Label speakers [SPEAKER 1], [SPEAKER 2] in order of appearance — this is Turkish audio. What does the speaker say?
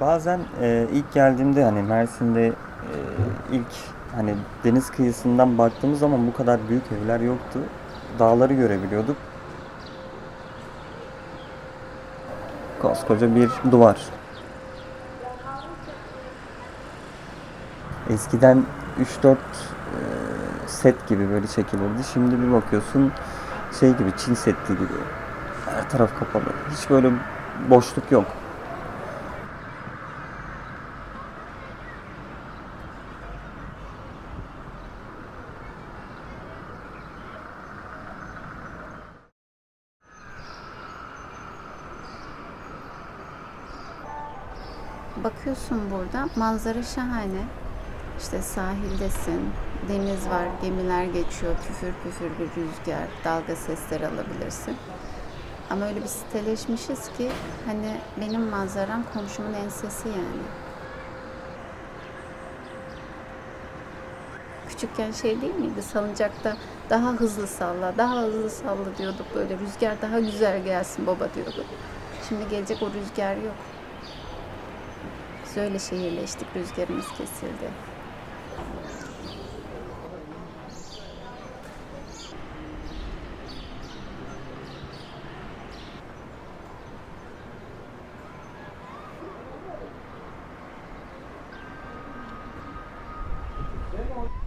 [SPEAKER 1] Bazen e, ilk geldiğimde hani Mersin'de e, ilk hani deniz kıyısından baktığımız zaman bu kadar büyük evler yoktu. Dağları görebiliyorduk. Koskoca bir duvar. Eskiden 3-4 e, set gibi böyle çekilirdi. Şimdi bir bakıyorsun şey gibi Çin setli gibi. Her taraf kapalı. Hiç böyle boşluk yok.
[SPEAKER 2] Bakıyorsun burada manzara şahane. İşte sahildesin, deniz var, gemiler geçiyor, püfür püfür bir rüzgar, dalga sesleri alabilirsin. Ama öyle bir siteleşmişiz ki hani benim manzaram komşumun ensesi yani. Küçükken şey değil miydi salıncakta daha hızlı salla, daha hızlı salla diyorduk böyle rüzgar daha güzel gelsin baba diyorduk. Şimdi gelecek o rüzgar yok. Biz öyle şehirleştik, rüzgarımız kesildi. Thank you.